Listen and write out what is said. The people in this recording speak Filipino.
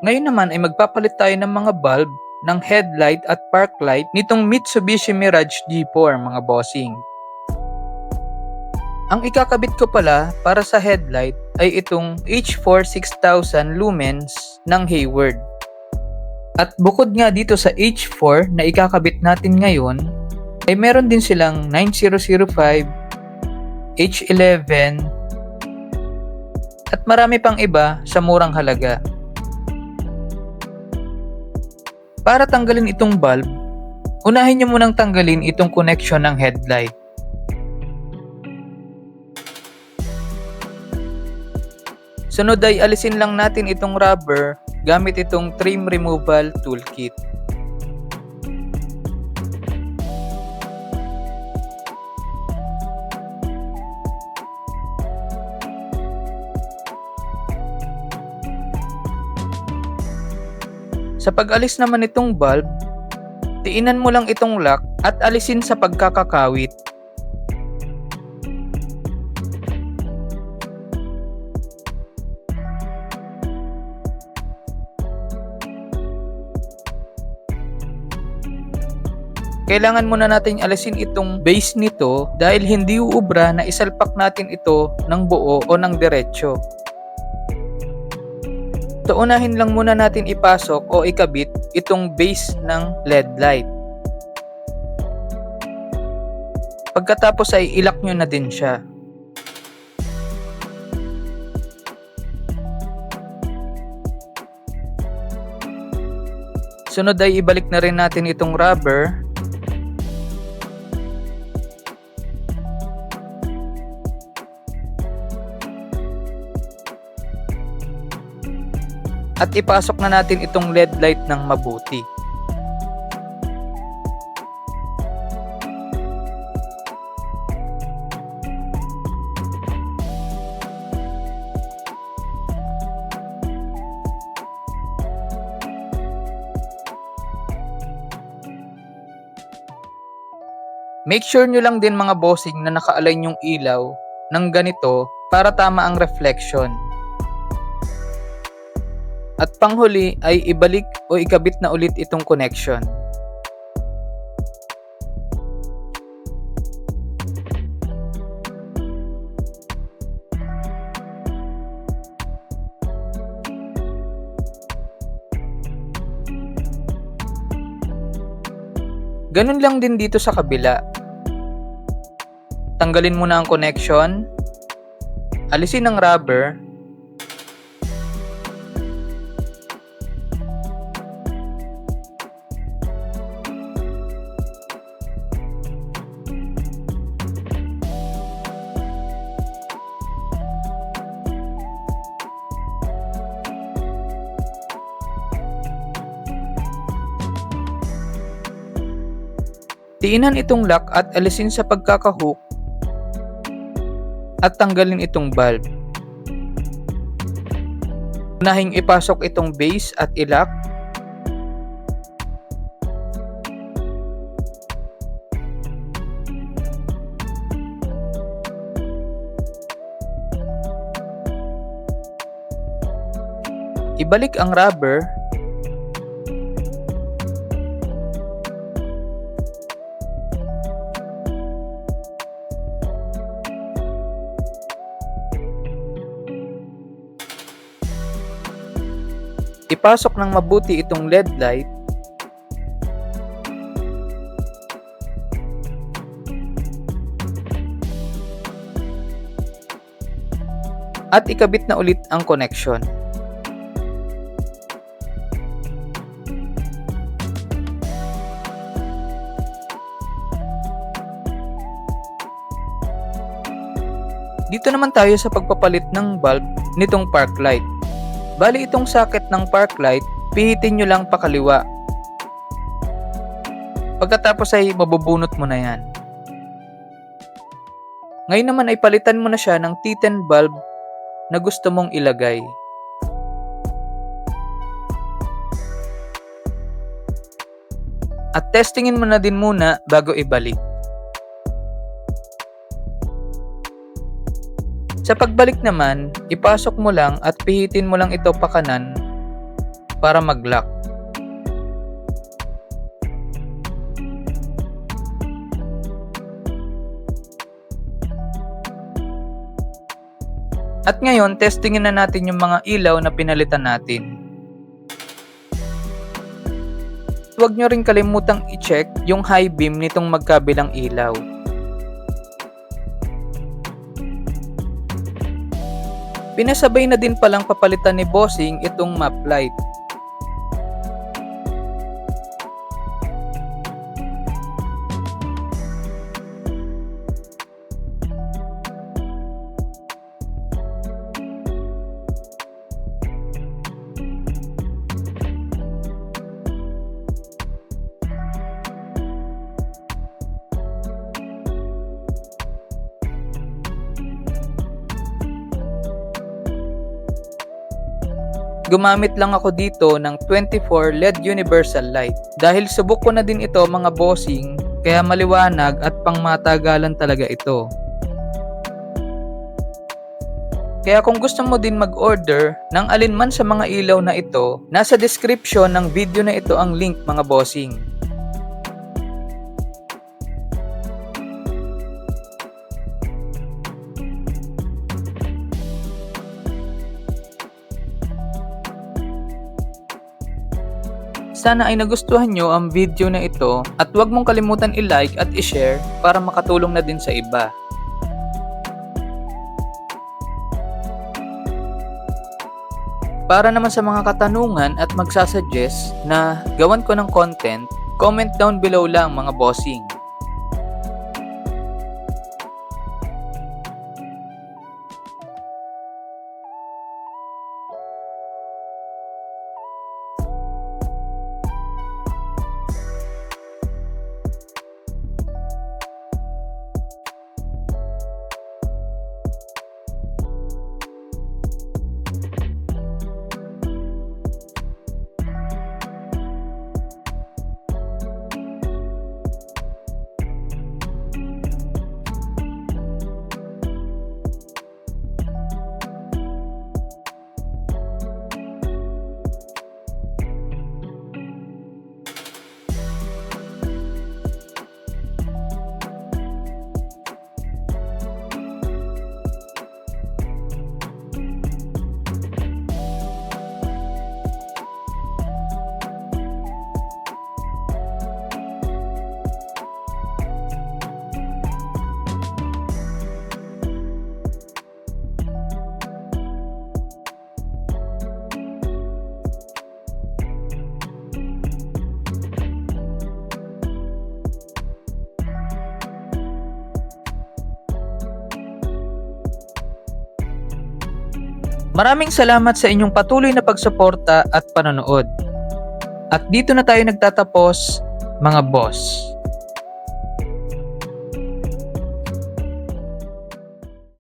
Ngayon naman ay magpapalit tayo ng mga bulb ng headlight at park light nitong Mitsubishi Mirage G4 mga bossing. Ang ikakabit ko pala para sa headlight ay itong H4 6000 lumens ng Hayward. At bukod nga dito sa H4 na ikakabit natin ngayon, ay meron din silang 9005, H11, at marami pang iba sa murang halaga. Para tanggalin itong bulb, unahin nyo munang tanggalin itong connection ng headlight. Sunod ay alisin lang natin itong rubber gamit itong trim removal toolkit. Sa pag-alis naman itong bulb, tiinan mo lang itong lock at alisin sa pagkakakawit. Kailangan muna natin alisin itong base nito dahil hindi uubra na isalpak natin ito ng buo o ng diretsyo. So unahin lang muna natin ipasok o ikabit itong base ng LED light. Pagkatapos ay ilak nyo na din siya. Sunod ay ibalik na rin natin itong rubber at ipasok na natin itong LED light ng mabuti. Make sure nyo lang din mga bossing na naka-align yung ilaw ng ganito para tama ang reflection. At panghuli ay ibalik o ikabit na ulit itong connection. Ganun lang din dito sa kabila. Tanggalin muna ang connection, alisin ang rubber, Tiinan itong lock at alisin sa pagkakahook at tanggalin itong valve. Unahing ipasok itong base at ilock. Ibalik ang rubber Ipasok ng mabuti itong LED light at ikabit na ulit ang connection. Dito naman tayo sa pagpapalit ng bulb nitong park light. Bali itong socket ng park light, pihitin nyo lang pakaliwa. Pagkatapos ay mabubunot mo na yan. Ngayon naman ay palitan mo na siya ng T10 bulb na gusto mong ilagay. At testingin mo na din muna bago ibalik. Sa pagbalik naman, ipasok mo lang at pihitin mo lang ito pa kanan para mag-lock. At ngayon, testingin na natin yung mga ilaw na pinalitan natin. Huwag nyo rin kalimutang i-check yung high beam nitong magkabilang ilaw. Pinasabay na din palang papalitan ni Bossing itong map light. Gumamit lang ako dito ng 24 LED universal light. Dahil subok ko na din ito mga bossing, kaya maliwanag at pangmatagalan talaga ito. Kaya kung gusto mo din mag-order ng alinman sa mga ilaw na ito, nasa description ng video na ito ang link mga bossing. Sana ay nagustuhan nyo ang video na ito at huwag mong kalimutan i-like at i-share para makatulong na din sa iba. Para naman sa mga katanungan at magsasuggest na gawan ko ng content, comment down below lang mga bossing. Maraming salamat sa inyong patuloy na pagsuporta at panonood. At dito na tayo nagtatapos, mga boss.